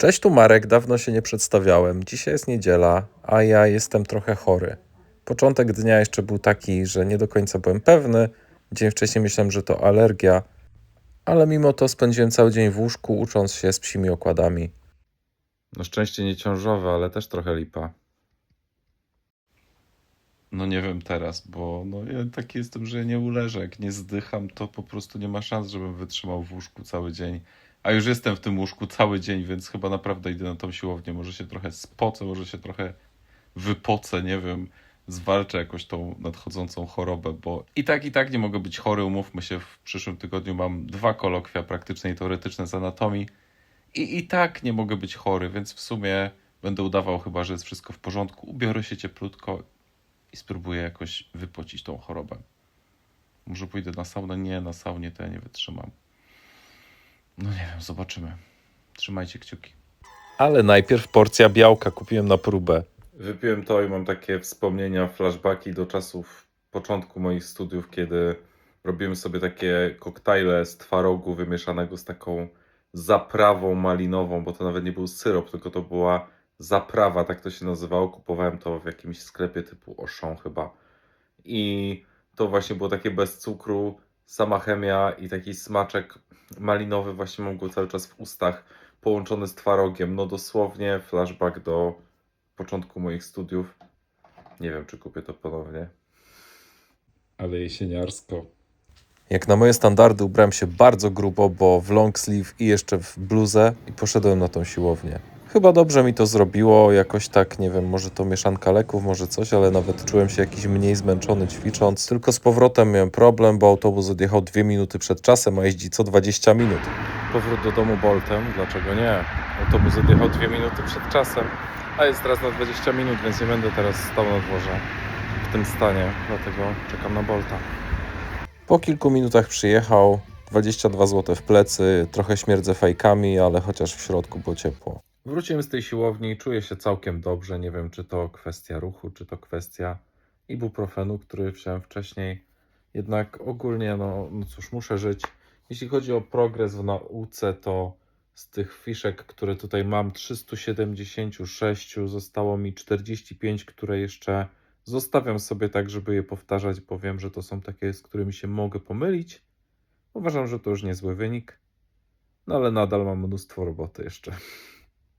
Cześć, tu Marek, dawno się nie przedstawiałem. Dzisiaj jest niedziela, a ja jestem trochę chory. Początek dnia jeszcze był taki, że nie do końca byłem pewny. Dzień wcześniej myślałem, że to alergia, ale mimo to spędziłem cały dzień w łóżku, ucząc się z psimi okładami. No szczęście nie ciążowe, ale też trochę lipa. No nie wiem teraz, bo no ja taki jestem, że nie uleżę. Jak nie zdycham, to po prostu nie ma szans, żebym wytrzymał w łóżku cały dzień. A już jestem w tym łóżku cały dzień, więc chyba naprawdę idę na tą siłownię. Może się trochę spocę, może się trochę wypocę, nie wiem. Zwalczę jakoś tą nadchodzącą chorobę, bo i tak, i tak nie mogę być chory. Umówmy się, w przyszłym tygodniu mam dwa kolokwia praktyczne i teoretyczne z anatomii. I i tak nie mogę być chory, więc w sumie będę udawał chyba, że jest wszystko w porządku. Ubiorę się cieplutko i spróbuję jakoś wypocić tą chorobę. Może pójdę na saunę? Nie, na saunie to ja nie wytrzymam. No nie wiem, zobaczymy. Trzymajcie kciuki. Ale najpierw porcja białka kupiłem na próbę. Wypiłem to i mam takie wspomnienia, flashbacki do czasów początku moich studiów, kiedy robiłem sobie takie koktajle z twarogu wymieszanego z taką zaprawą malinową, bo to nawet nie był syrop, tylko to była zaprawa, tak to się nazywało. Kupowałem to w jakimś sklepie typu Auchan chyba. I to właśnie było takie bez cukru, sama chemia i taki smaczek malinowy, właśnie mam go cały czas w ustach, połączony z twarogiem. No dosłownie flashback do początku moich studiów. Nie wiem, czy kupię to ponownie. Ale jesieniarsko. Jak na moje standardy ubrałem się bardzo grubo, bo w long sleeve i jeszcze w bluzę i poszedłem na tą siłownię. Chyba dobrze mi to zrobiło, jakoś tak, nie wiem, może to mieszanka leków, może coś, ale nawet czułem się jakiś mniej zmęczony ćwicząc. Tylko z powrotem miałem problem, bo autobus odjechał dwie minuty przed czasem, a jeździ co 20 minut. Powrót do domu Boltem, dlaczego nie? Autobus odjechał dwie minuty przed czasem, a jest teraz na 20 minut, więc nie będę teraz stał na dworze w tym stanie, dlatego czekam na Bolta. Po kilku minutach przyjechał, 22 zł w plecy, trochę śmierdzę fajkami, ale chociaż w środku było ciepło. Wróciłem z tej siłowni, czuję się całkiem dobrze. Nie wiem, czy to kwestia ruchu, czy to kwestia ibuprofenu, który wziąłem wcześniej. Jednak ogólnie, no, no cóż, muszę żyć. Jeśli chodzi o progres w nauce, to z tych fiszek, które tutaj mam, 376, zostało mi 45, które jeszcze zostawiam sobie tak, żeby je powtarzać, bo wiem, że to są takie, z którymi się mogę pomylić. Uważam, że to już niezły wynik, no ale nadal mam mnóstwo roboty jeszcze.